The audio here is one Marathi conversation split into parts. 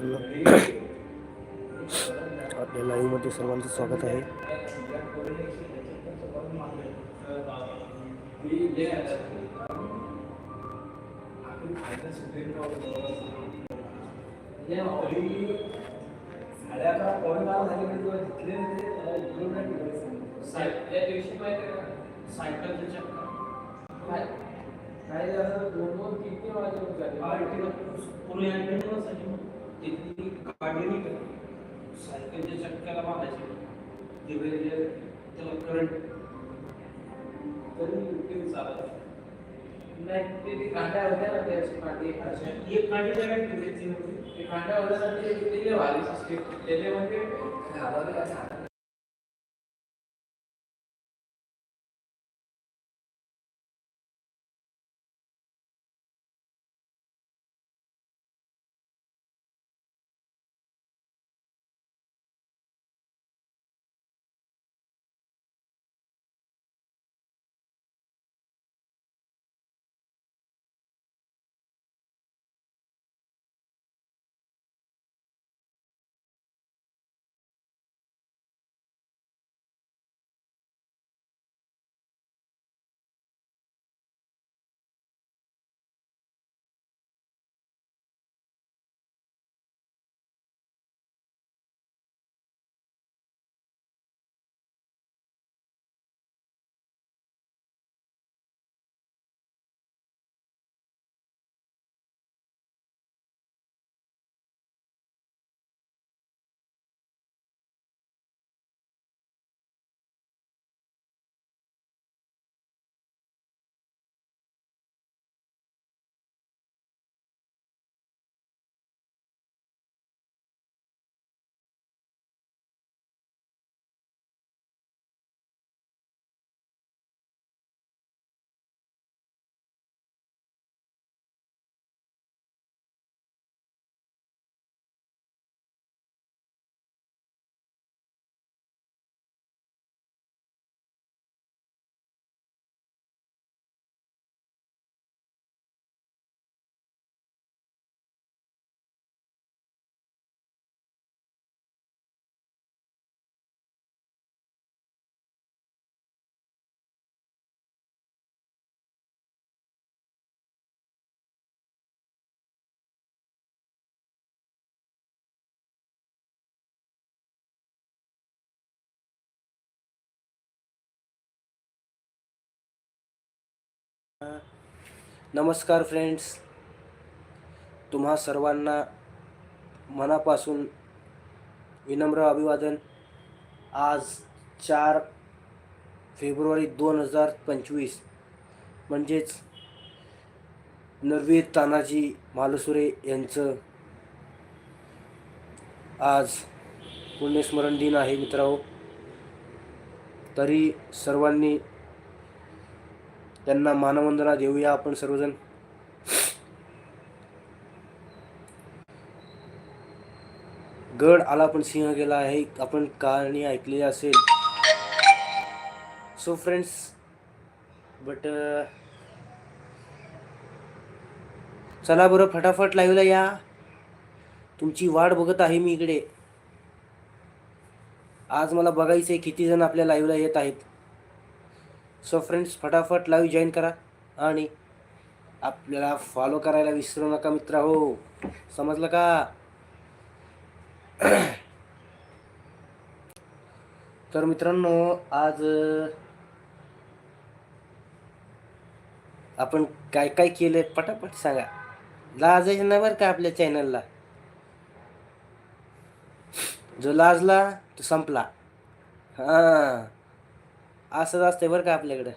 मित्रांनो आपल्या लाईव्हमध्ये सर्वांचं स्वागत आहे त्या दिवशी माहिती आहे का सायकलचं चक्कर काय काय झालं दोन दोन तीन तीन वाजले पुणे गाडी नाही का सायकलच्या चक्क्याला बांधायची दिवे त्याला करंट तरी ते चालत नाही ते ते कांड्या होत्या ना त्याची कांडी एक कांडी जगात ठेवायची ते कांड्या होत्या ना ते ते भारी सिस्टीम त्याच्यामध्ये नमस्कार फ्रेंड्स. तुम्हा सर्वांना मनापासून विनम्र अभिवादन. आज चार फेब्रुवारी दोन हजार पंचवीस. म्हणजेच नरवीर तानाजी मालुसुरे यांचं आज पुण्यस्मरण दिन आहे मित्रांनो. तरी सर्वांनी त्यांना मानवंदना देऊया आपण सर्वजण. गड आला पण सिंह गेला आहे. आपण कहाणी ऐकलेली असेल. सो फ्रेंड्स बट चला बरं फटाफट लाईव्हला या. तुमची वाट बघत आहे मी इकडे. आज मला बघायचं आहे किती जण आपल्या लाईव्हला येत आहेत. सो फ्रेंड्स फटाफट लाईव्ह जॉईन करा आणि आपल्याला फॉलो करायला विसरू नका मित्र हो. समजलं का? तर मित्रांनो आज आपण काय काय केलंय पटापट सांगा. लाजायचं नाही बरं का आपल्या चॅनलला जो लाजला तो संपला. हां. असंच असतंय बरं का आपल्याकडं.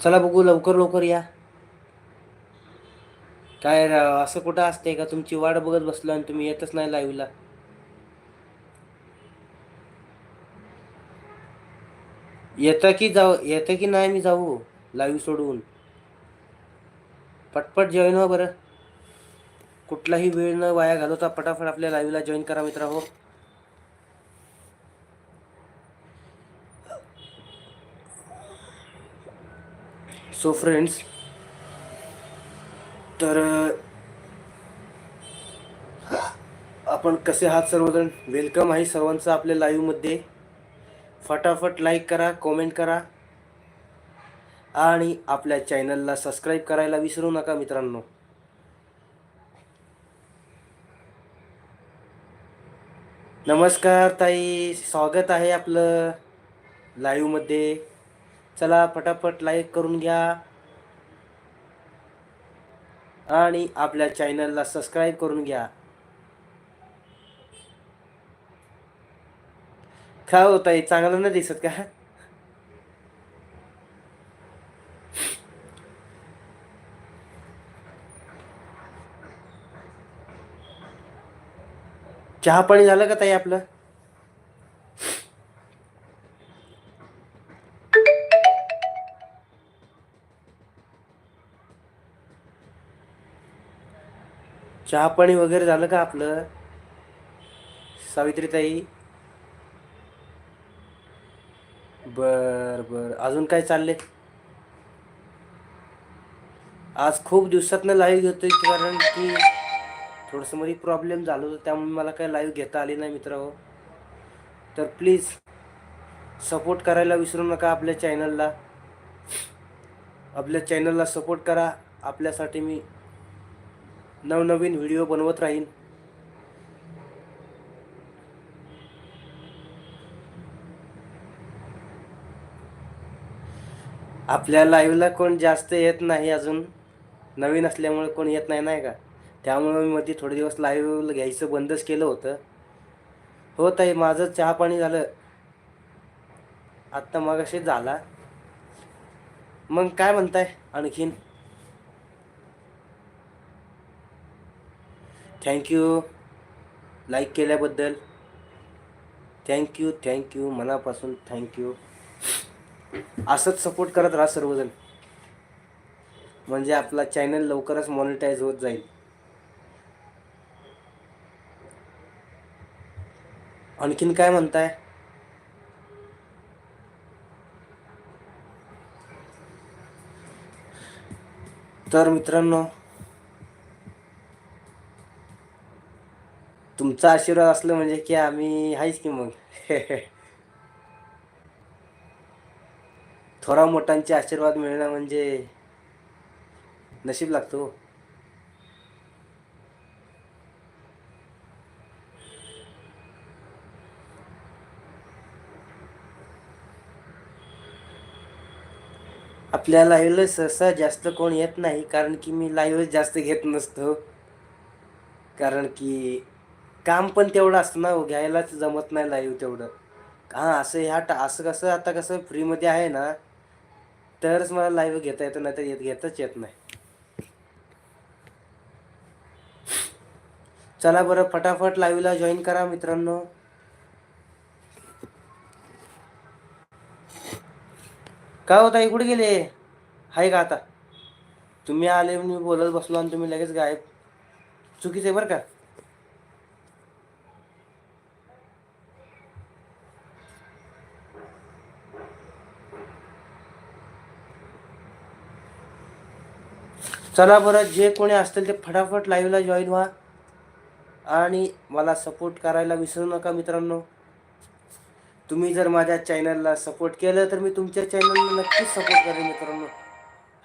चला बघू लवकर लवकर या. काय राव, असं कुठं असतंय का? तुमची वाट बघत बसलो आणि तुम्ही येतच नाही लाईव्हला येतं की जाऊ येतं की नाही मी जाऊ लाईव्ह सोडून. पटपट जॉईन हो बरं. कुठलाही वेळ न वाया घालवता पटाफट आपल्या लाईव्हला जॉईन करा मित्र हो सो फ्रेंड्स तर आपण कसे आहात सर्वजण? वेलकम आहे सर्वांचं आपल्या लाईव्हमध्ये फटाफट लाईक करा कॉमेंट करा. आणि आपल्या चॅनलला सबस्क्राईब करायला विसरू नका मित्रांनो. नमस्कार ताई स्वागत आहे आपलं लाईव्हमध्ये चला पटापट लाईक करून घ्या. आणि आपल्या चॅनलला सबस्क्राईब करून घ्या. काय होत आहे चांगलं नाही दिसत का? चहा पाणी झालं का ताई आपलं? चहा पाणी वगैरे झालं का आपलं? सावित्री ताई बर बर. अजून काय चालले आज खूप दिवसातनं लाईव्ह घेतोय कारण की थोडंसं मध्ये प्रॉब्लेम झालं होतं त्यामुळे मला काही लाईव्ह घेता आली नाही मित्र तर प्लीज सपोर्ट करायला विसरू नका आपल्या चॅनलला आपल्या चॅनलला सपोर्ट करा. आपल्यासाठी मी नवनवीन व्हिडिओ बनवत राहीन. आपल्या लाईव्हला कोण जास्त येत नाही अजून. नवीन असल्यामुळे कोण येत नाही नाही का? त्यामुळे मी मध्ये थोडे दिवस लाईव्ह घ्यायचं बंदच केलं होतं. हो ताई माझं चहा पाणी झालं. आत्ता मग असे झाला. मग काय म्हणताय आणखीन? थँक्यू लाईक केल्याबद्दल. थँक्यू थँक्यू मनापासून थँक्यू असंच सपोर्ट करत राहा सर्वजण. म्हणजे आपला चॅनल लवकरच मॉनिटाईज होत जाईल. आणखीन काय म्हणताय? तर मित्रांनो तुमचा आशीर्वाद असलं म्हणजे की आम्ही आहेच की मग? थोरा मोठ्यांचे आशीर्वाद मिळणं म्हणजे नशीब लागतो हो. आपल्या लाईव्हला सहसा जास्त कोण येत नाही कारण की मी लाईव्ह जास्त घेत नसतो. कारण की काम पण तेवढं असतं ना घ्यायलाच जमत नाही लाईव्ह तेवढं. हां असं ह्या टा असं कसं आता कसं फ्रीमध्ये आहे ना तरच मला लाईव्ह घेता येतं नाही तर येत घेताच येत नाही. चला बरं फटाफट लाईव्हला जॉईन करा मित्रांनो. काय होता कुठे गेले? आहे का आता? तुम्ही आले मी बोलत बसलो आणि तुम्ही लगेच गायब. चुकीचं आहे बरं का? चला बरं जे कोणी असतील ते फटाफट लाईव्हला जॉईन व्हा. आणि मला सपोर्ट करायला विसरू नका मित्रांनो. तुम्ही जर माझ्या चॅनलला सपोर्ट केलं तर मी तुमच्या चॅनलला नक्कीच सपोर्ट करेन मित्रांनो.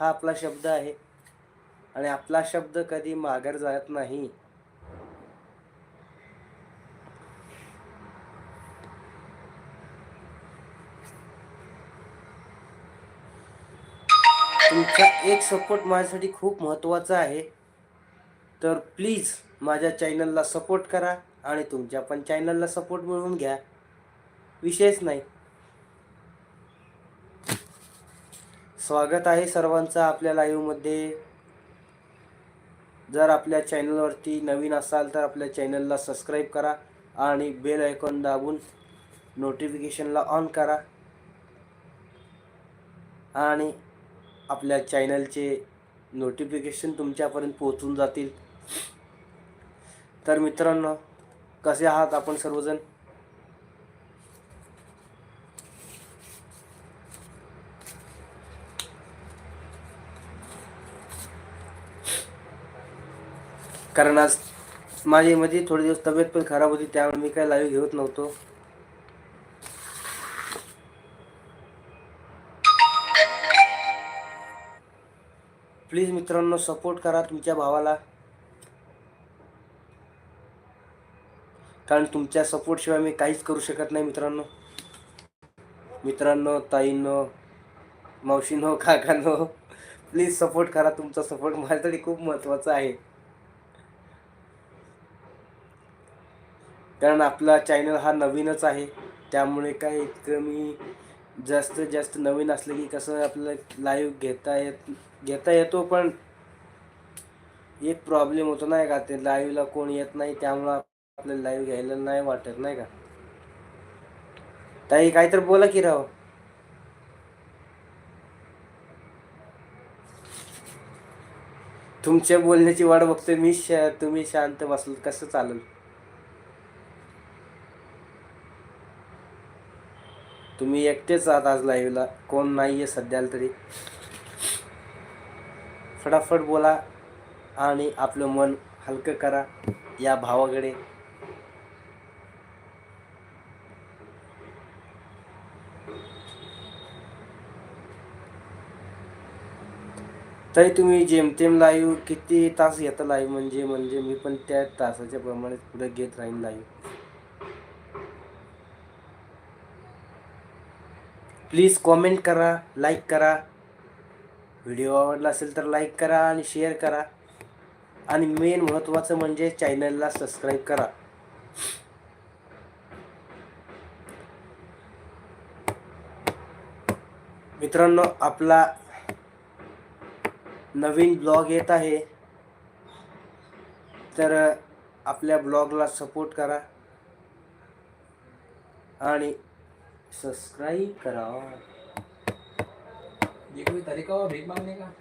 हा आपला शब्द आहे. आणि आपला शब्द कधी माघार जात नाही. तुमचा एक सपोर्ट माझ्यासाठी खूप महत्त्वाचा आहे. तर प्लीज माझ्या चॅनलला सपोर्ट करा आणि तुमच्या पण चॅनलला सपोर्ट मिळवून घ्या. विषयच नाही. स्वागत आहे सर्वांचं आपल्या लाईव्हमध्ये जर आपल्या चॅनलवरती नवीन असाल तर आपल्या चॅनलला सबस्क्राईब करा आणि बेल आयकॉन दाबून नोटिफिकेशनला ऑन करा. आणि आपल्या चॅनलचे नोटिफिकेशन तुमच्यापर्यंत पोहोचून जातील. तर मित्रांनो कसे आहात आपण सर्वजण? कारण आज माझी मध्ये थोडे दिवस तब्येत पण खराब होती त्यामुळे मी काय लाईव्ह घेत नव्हतो. प्लीज मित्रांनो सपोर्ट करा तुमच्या भावाला. कारण तुमच्या सपोर्टशिवाय मी काहीच करू शकत नाही मित्रांनो. मित्रांनो ताईंनो मावशीनो काकांनो प्लीज सपोर्ट करा तुमचा सपोर्ट माझ्यासाठी खूप महत्त्वाचा आहे. कारण आपला चॅनल हा नवीनच आहे. त्यामुळे काय इतकं मी जास्तीत जास्त नवीन असलं की कसं आपलं लाईव्ह घेता येत घेता येतो पण एक प्रॉब्लेम होतो नाही का ते लाईव्हला कोण येत नाही त्यामुळं आपल्याला लाईव्ह घ्यायला नाही वाटत नाही का? ताई काहीतरी बोला की राव. तुमच्या बोलण्याची वाट बघतोय मी शा तुम्ही शांत बसल कसं चालेल? तुम्ही एकटेच आहात आज लाईव्हला कोण नाही आहे सध्याला तरी. फटाफट बोला आणि आपलं मन हलकं करा या भावाकडे. तरी तुम्ही जेमतेम लाईव्ह किती तास घेता लाईव्ह म्हणजे म्हणजे मी पण त्या तासाच्या प्रमाणे पुढे घेत राहीन लाईव्ह प्लीज कॉमेंट करा लाईक करा. व्हिडिओ आवडला असेल तर लाईक करा आणि शेअर करा. आणि मेन महत्त्वाचं म्हणजे चॅनलला सबस्क्राईब करा. मित्रांनो आपला नवीन ब्लॉग येत आहे. तर आपल्या ब्लॉगला सपोर्ट करा. आणि सब्सक्राइब करा. ये कोई तरीका हो भीख मांगने का?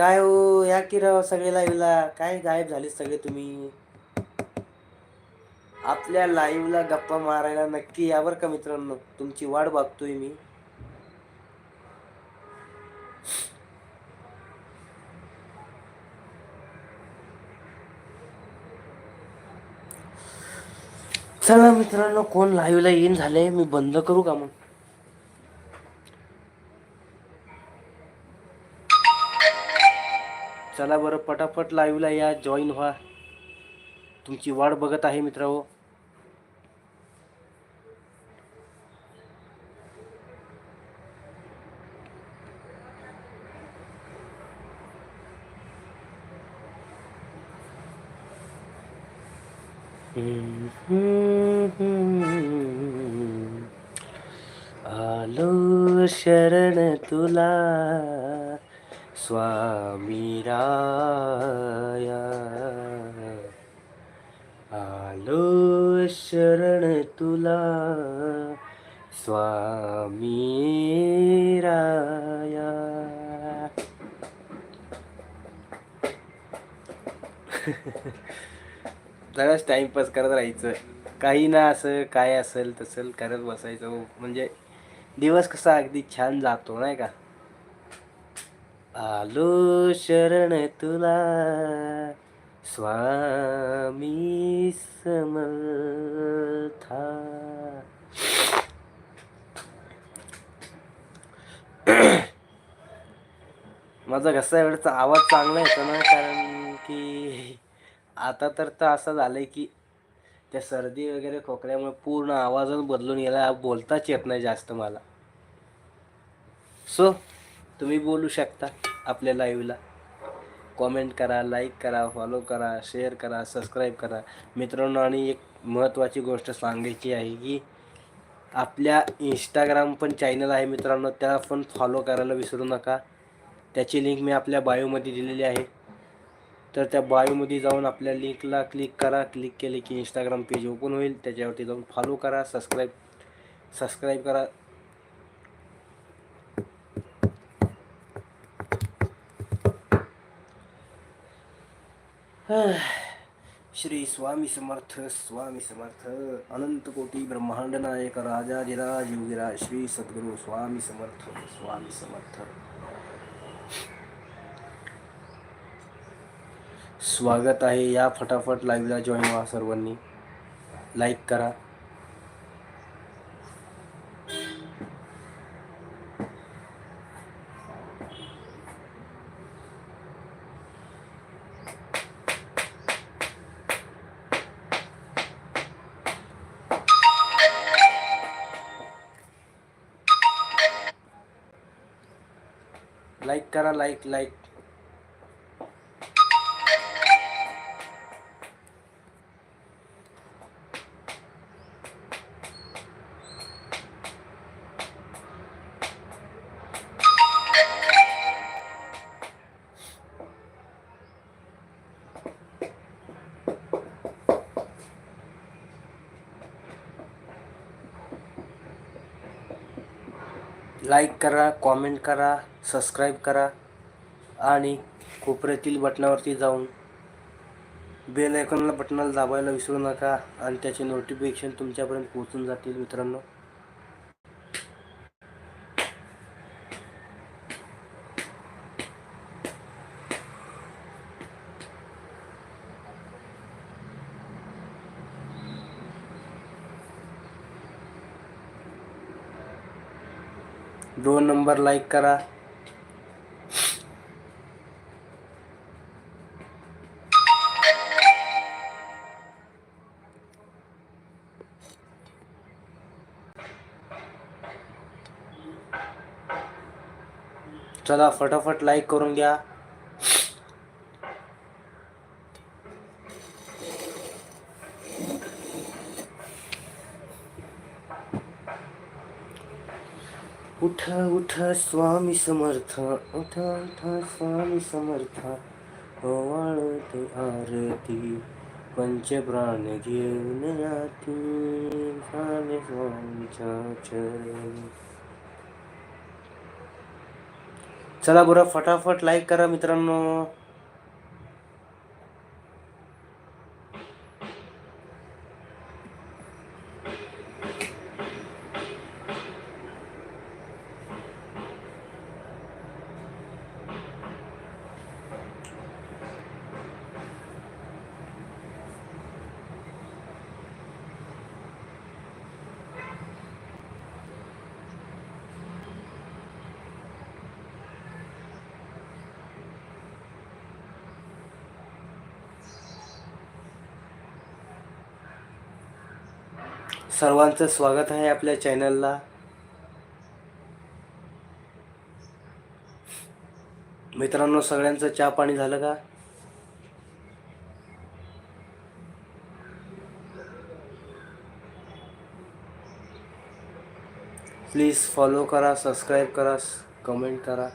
काय हो या की राव सगळे लाईव्हला काय गायब झाले सगळे तुम्ही? आपल्या लाईव्हला गप्पा मारायला नक्की यावर का मित्रांनो. तुमची वाट बघतोय मी. चला मित्रांनो कोण लाईव्हला येईन झाले मी बंद करू का मग? चला बरं पटापट लाईव्हला या जॉईन व्हा. तुमची वाट बघत आहे मित्रांनो. आलो शरण तुला. स्वामीराया। आलो शरण तुला स्वामी राया जराच टाइमपास करत राहायचं. काही ना असं काय असेल तसं करत बसायचं. म्हणजे दिवस कसा अगदी छान जातो नाही का? आलो शरण तुला स्वामी समर्था. माझा घसा एवढाचा आवाज चांगला येतो ना कारण की आता तर तर असं झालंय की त्या सर्दी वगैरे खोकल्यामुळे पूर्ण आवाजच बदलून गेला बोलताच येत नाही जास्त मला. सो तुम्ही बोलू शकता. आपल्या लाईव्हला कॉमेंट करा लाईक करा फॉलो करा शेअर करा सबस्क्राईब करा. मित्रांनो आणि एक महत्त्वाची गोष्ट सांगायची आहे की आपल्या इंस्टाग्राम पण चॅनल आहे मित्रांनो त्याला पण फॉलो करायला विसरू नका. त्याची लिंक मी आपल्या बायोमध्ये दिलेली आहे. तर त्या बायोमध्ये जाऊन आपल्या लिंकला क्लिक करा. क्लिक केले की इंस्टाग्राम पेज ओपन होईल. त्याच्यावरती जाऊन फॉलो करा सबस्क्राईब सबस्क्राईब करा. श्री स्वामी समर्थ स्वामी समर्थ अनंत कोटी ब्रह्मांड नायक राजा जिराज योगीराज श्री सद्गुरू स्वामी समर्थ स्वामी समर्थ। स्वागत आहे या फटाफट लाईव्हला जॉईन व्हा सर्वांनी. लाईक करा. लाईक करा लाईक लाईक लाईक करा कॉमेंट करा सबस्क्राईब करा आणि कोपऱ्यातील बटनावरती जाऊन बेल आयकॉनला बटनाला दाबायला विसरू नका आणि त्याचे नोटिफिकेशन तुमच्यापर्यंत पोहोचून जातील मित्रांनो. दोन नंबर लाईक करा. चला, फटाफट लाईक करून घ्या. उठा उठा स्वामी समर्थ, उठा उठा स्वामी समर्थ. ओवाळते आरती पंचप्राण घेऊन याती स्वामी स्वामीच्या चरणी चला बरं फटाफट लाईक करा मित्रांनो. सर्वांचं स्वागत आहे आपल्या चॅनलला मित्रांनो सगळ्यांचं चहा पाणी झालं का? प्लीज फॉलो करा सबस्क्राईब करा कमेंट करा.